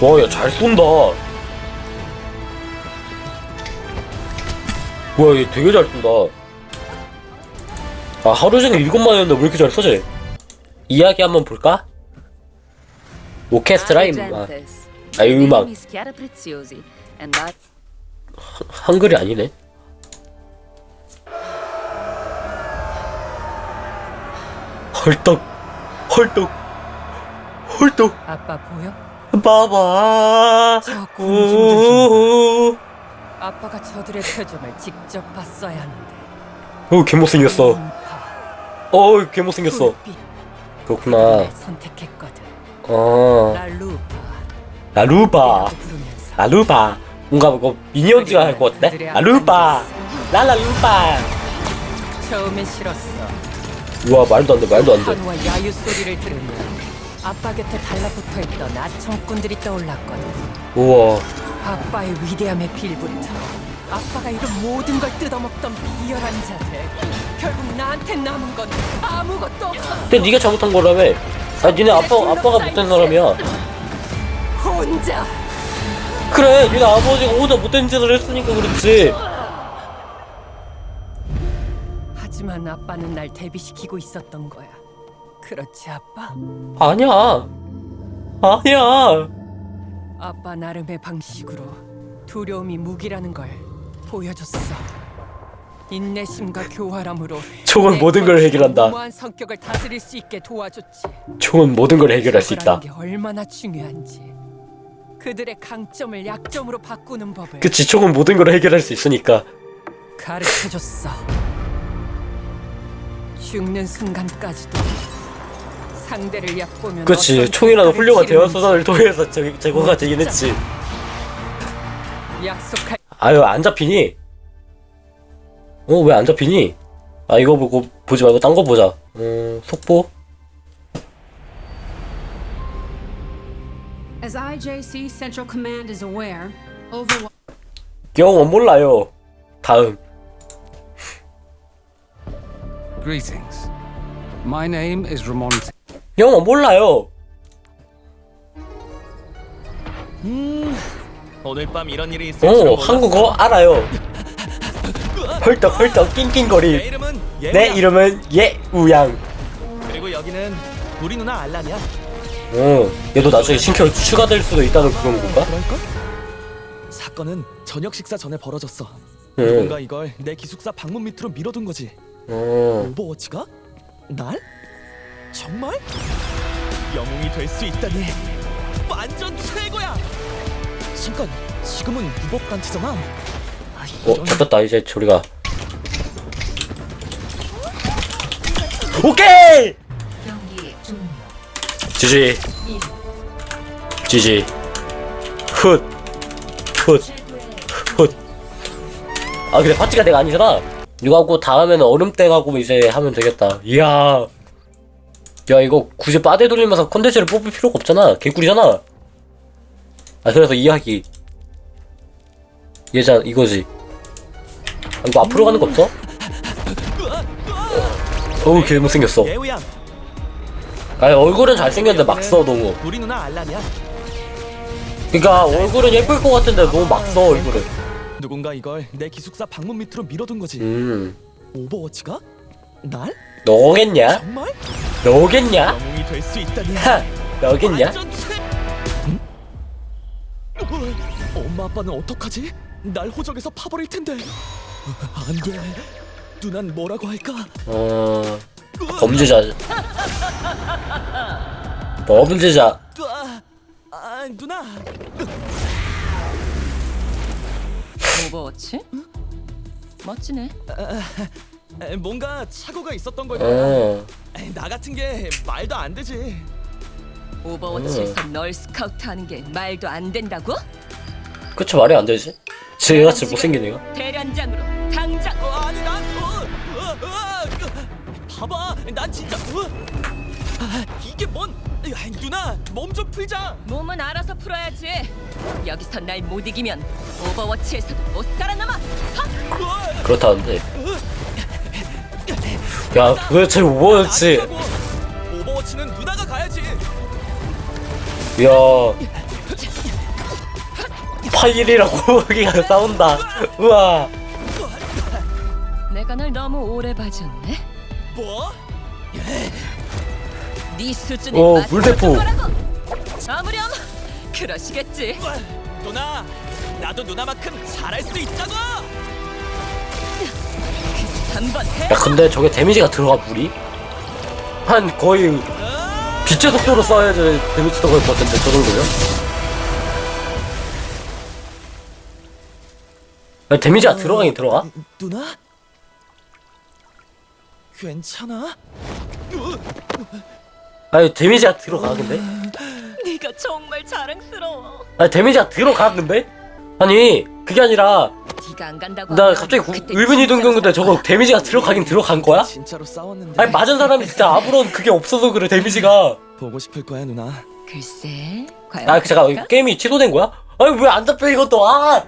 와, 야, 잘 쏜다. 뭐야, 얘 되게 잘 쏜다. 아, 하루 종일 이것만 했는데 왜 이렇게 잘 쏘지? 이야기 한번 볼까? 오케스트라 임 아, 아, 이 음악 한글이 아니네. 헐떡, 헐떡, 헐떡. 아빠 보여? 봐봐. 저 우. 아빠가 저들의 표정을 직접 봤어야 하는데. 어, 개 못생겼어. 음파, 어, 개 못생겼어. 굴빛, 그렇구나. 날 선택했거든. 어, 랄루파. 라루바. 부르면서 라루바. 뭔가 뭐 미니언즈가 할 것 같은데? 라루바. 라라루바. 처음엔 싫었어. 우와, 말도 안 돼, 말도 안 돼. 한우와 야유 소리를 들으면 아빠 곁에 달라붙어 있던 아청꾼들이 떠올랐거든. 우와. 아빠의 위대함의 빌부터 아빠가 이런 모든 걸 뜯어먹던 비열한 자들. 결국 나한테 남은 건 아무것도 없었어. 근데 네가 잘못한 거라며. 아, 니네 아빠, 아빠가 못된 사람이야. 혼자. 그래, 니네 아버지가 혼자 못된 짓을 했으니까 그렇지. 하지만 아빠는 날 대비시키고 있었던 거야. 그렇지 아빠? 아니야. 아니야. 아빠 나름의 방식으로 두려움이 무기라는 걸 보여줬어. 인내심과 교활함으로 총은 내 모든 걸 해결한다. 무모한 성격을 다스릴 수 있게 도와줬지. 총은 모든 걸 해결할 수 있다. 게 얼마나 중요한지. 그들의 강점을 약점으로 바꾸는 법을 그치, 총은 모든 걸 해결할 수 있으니까. 가르쳐줬어. 죽는 순간까지도 상대를 얕보면 그치, 어떤 총이라는 대가를 훌륭한 대화 치르는지 수단을 통해서 제, 제거가 되긴 했지. 약속할 아유, 안 잡히니? 어, 왜 안 잡히니? 아, 이거 보고, 보지 말고 딴 거 보자. 음, 속보? As IJC Central Command is aware, Overwatch 영어 몰라요. 다음. Greetings. My name is Ramon. 영어 몰라요. 오늘 밤 이런 일이 있을 어, 몰랐어. 한국어 알아요. 헐떡 헐떡 내. 이름은 예우야. 내 이름은 예우양. 그리고 여기는 우리 누나 알란이야. 어, 얘도 나중에 신캐로 추가될 수도 있다는 그런 건가? 그럴걸? 사건은 저녁 식사 전에 벌어졌어. 응. 누군가 이걸 내 기숙사 방문 밑으로 밀어둔 거지. 어, 오버워치가? 날? 정말? 영웅이 될 수 있다니 완전 최고야! 잠깐, 지금은 무법 단체잖아. 아, 어, 이런- 잡혔다. 이제 저리가. 오케이! 지지. 지지. 훗. 훗. 훗. 아, 근데 파티가 내가 아니잖아. 이거 하고 다음에는 얼음때 가고 이제 하면 되겠다. 이야. 야, 이거 굳이 빠데 돌리면서 컨텐츠를 뽑을 필요가 없잖아. 개꿀이잖아. 아, 그래서 이야기. 얘자, 이거지. 아, 이거 앞으로 가는 거 없어? 어우, 개 못생겼어. 아니, 얼굴은 잘생겼는데 막 써, 너무. 우리 누나 알란이야. 그니까, 얼굴은 예쁠 것 같은데 너무 막 써, 얼굴은. 누군가 이걸 내 기숙사 방문 밑으로 밀어둔 거지. 음. 오버워치가? 날? 너겠냐? 정말? 너겠냐? 하! 너겠냐? 응? 어, 엄마 아빠는 어떡하지? 날 호적에서 파버릴 텐데. 안 돼. 누난 뭐라고 할까? 어, 범죄자. 범죄자. 아, 아 누나. 오버워치? 멋지네. 에, 뭔가 착오가 있었던 거야. 어, 에이, 나 같은 게 말도 안 되지. 오버워치에서 널 스카우트하는 게 말도 안 된다고? 그쵸, 말이 안 되지. 쟤같이 못생긴 애가. 대련장으로 당장. 어, 아니 난 어, 어, 어, 그, 봐봐, 난 진짜 어, 아, 이게 뭔? 야, 누나 몸 좀 풀자. 몸은 알아서 풀어야지. 여기서 날 못 이기면 오버워치에서도 못 살아남아. 하! 그렇다는데. 야, 도대체 오버워치. 오버워치는 누나가 가야지. 야, 파일이랑 고기가 싸운다 우와 내가 널 너무 오래 봐줬네. 뭐? 네 수준에 오, 맞춰 물대포. 아무렴 그러시겠지. 누나, 나도 누나만큼 잘할 수 있다고. 야 근데 저게 데미지가 들어가 물이? 한 거의 빛의 속도로 써야지 데미지 들어갈 것 같은데 저 정도면? 아니, 데미지가 들어가긴 들어가? 누나? 괜찮아? 아니 데미지가 들어가 근데? 네가 정말 자랑스러워. 아니 데미지가 들어가 근데? 아니 그게 아니라 네가 안 간다고. 나 갑자기 구- 든 진짜 건데 저거 데미지가 들어가긴 들어간 거야? 진짜로 싸웠는데. 아니 맞은 사람이 진짜 아무런 그게 없어서 그래 데미지가 보고 싶을 거야 누나. 글쎄. 과연 아 잠깐 그럴까? 게임이 취소된 거야? 아니 왜 안 잡혀 이것도 아